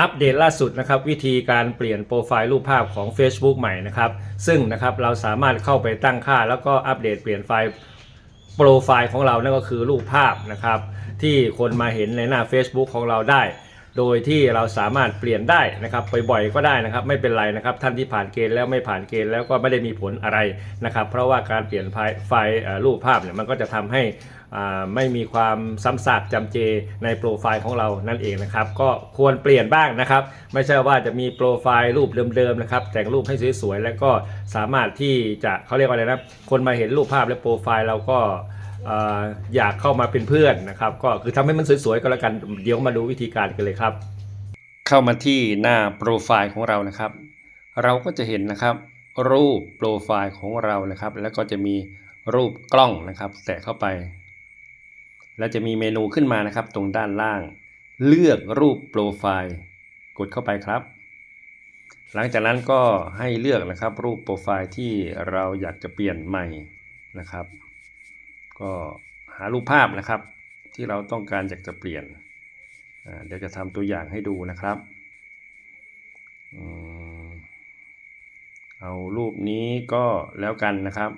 อัปเดตล่าสุดนะครับวิธีการเปลี่ยนโปรไฟล์รูปภาพของ Facebook ใหม่นะครับซึ่งนะครับเราสามารถเข้าไปตั้งค่า แล้วก็อัปเดตเปลี่ยนไฟล์โปรไฟล์ของเรานั่นก็คือรูปภาพนะครับที่คนมาเห็นในหน้า Facebook ของเราได้ โดยที่เราสามารถเปลี่ยนได้นะครับบ่อยๆก็ได้นะครับไม่เป็นไรนะครับท่านที่ผ่านเกณฑ์แล้วไม่ผ่านเกณฑ์แล้วก็ไม่ได้มีผลอะไรนะครับเพราะว่าการเปลี่ยนไฟล์รูปภาพเนี่ยมันก็จะทำให้ ไม่มีความซ้ำซากจำเจในโปรไฟล์ของเรานั่นเองนะครับ ก็ควรเปลี่ยนบ้างนะครับ ไม่ใช่ว่าจะมีโปรไฟล์รูปเดิมๆนะครับ แต่งรูปให้สวยๆแล้วก็สามารถที่จะเขาเรียกว่าอะไรนะคนมาเห็นรูปภาพและโปรไฟล์เราก็เอ่ออยากเข้ามาเป็นเพื่อนนะครับ ก็คือทำให้มันสวยๆก็แล้วกันเดี๋ยวมาดูวิธีการกันเลยครับ เข้ามาที่หน้าโปรไฟล์ของเรานะครับ เราก็จะเห็นนะครับ รูปโปรไฟล์ของเรานะครับ แล้วก็จะมีรูปกล้องนะครับแตะเข้าไป แล้วจะมีเมนูขึ้นมานะครับ ตรงด้านล่าง เลือกรูปโปรไฟล์ กดเข้าไปครับ หลังจากนั้นก็ให้เลือกนะครับรูปโปรไฟล์ที่เราอยากจะเปลี่ยนใหม่นะครับ ก็หารูปภาพนะครับ ที่เราต้องการอยากจะเปลี่ยนเดี๋ยวจะทำตัวอย่างให้ดูนะครับ เอารูปนี้ก็แล้วกันนะครับ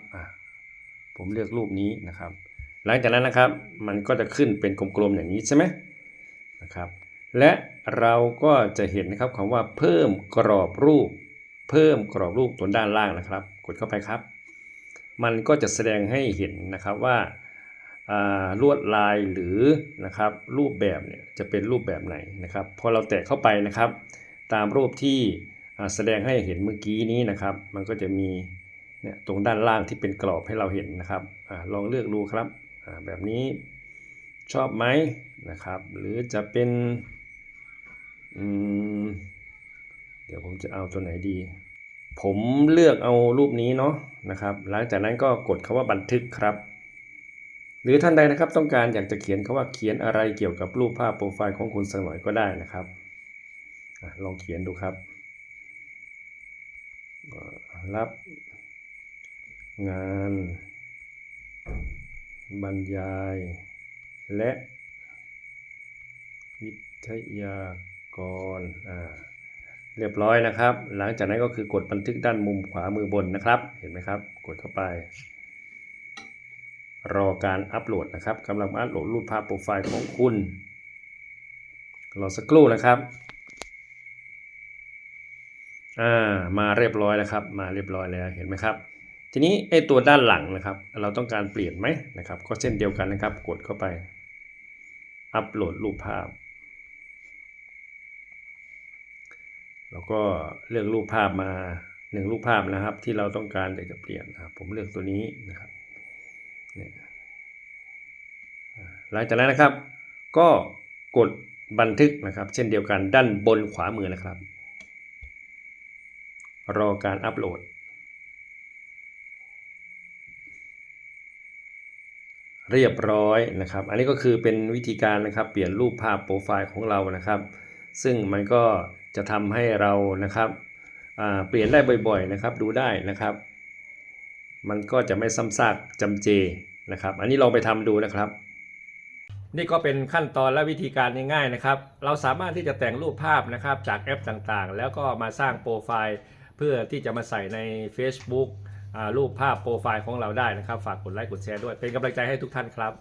ผมเลือกรูปนี้นะครับ หลังจากนั้นนะครับ มันก็จะขึ้นเป็นกลมๆอย่างนี้ใช่ไหมนะครับ และเราก็จะเห็นนะครับคำว่าเพิ่มกรอบรูป เพิ่มกรอบรูปตัวด้านล่างนะครับ กดเข้าไปครับ มันก็จะแสดงให้เห็นนะครับว่าลวดลายหรือนะครับรูปแบบเนี่ยจะเป็นรูปแบบไหนนะครับพอเราแตะเข้าไปนะครับ ตามรูปที่แสดงให้เห็นเมื่อกี้นี้นะครับ มันก็จะมีเนี่ยตรงด้านล่างที่เป็นกรอบให้เราเห็นนะครับอลองเลือกดูครับ แบบนี้ชอบไหมนะครับ หรือจะเป็นเดี๋ยวผมจะเอาตัวไหนดี ผมเลือกเอารูปนี้เนาะนะครับ หลังจากนั้นก็กดคาว่าบันทึกครับ หรือท่านใดนะครับต้องการอยากจะเขียนคาว่าเขียนอะไรเกี่ยวกับรูปภาพโปรไฟล์ของคุณสักหน่อยก็ได้นะครับลองเขียนดูครับรับงาน บรรยาย และ วิทยากรอ่าเรียบร้อยนะครับ หลังจากนั้นก็คือกดบันทึกด้านมุมขวามือบนนะครับ เห็นไหมครับ กดเข้าไป รอการอัปโหลดนะครับกำลังอัปโหลดรูปภาพโปรไฟล์ของคุณ รอสักครู่นะครับ อ่า มาเรียบร้อยแล้วครับ มาเรียบร้อยแล้ว เห็นไหมครับ ทีนี้ไอ้ตัวด้านหลังนะครับ เราต้องการเปลี่ยนไหมนะครับ ก็เช่นเดียวกันนะครับ กดเข้าไป อัปโหลดรูปภาพ แล้วก็เลือกรูปภาพมาหนึ่งรูปภาพนะครับ ที่เราต้องการอยากจะเปลี่ยนนะครับผมเลือกตัวนี้นะครับเนี่ยหลังจากนั้นนะครับ ก็กดบันทึกนะครับ เช่นเดียวกันด้านบนขวามือนะครับ รอการอัปโหลด เรียบร้อยนะครับ อันนี้ก็คือเป็นวิธีการนะครับเปลี่ยนรูปภาพโปรไฟล์ของเรานะครับ ซึ่งมันก็จะทำให้เรานะครับเปลี่ยนได้บ่อยๆนะครับ ดูได้นะครับ มันก็จะไม่ซ้ำซากจำเจนะครับ อันนี้ลองไปทำดูนะครับ นี่ก็เป็นขั้นตอนและวิธีการง่ายๆนะครับ เราสามารถที่จะแต่งรูปภาพนะครับจากแอปต่างๆ แล้วก็มาสร้างโปรไฟล์เพื่อที่จะมาใส่ใน Facebook รูปภาพโปรไฟล์ของเราได้นะครับ ฝากกดไลค์กดแชร์ด้วย เป็นกำลังใจให้ทุกท่านครับ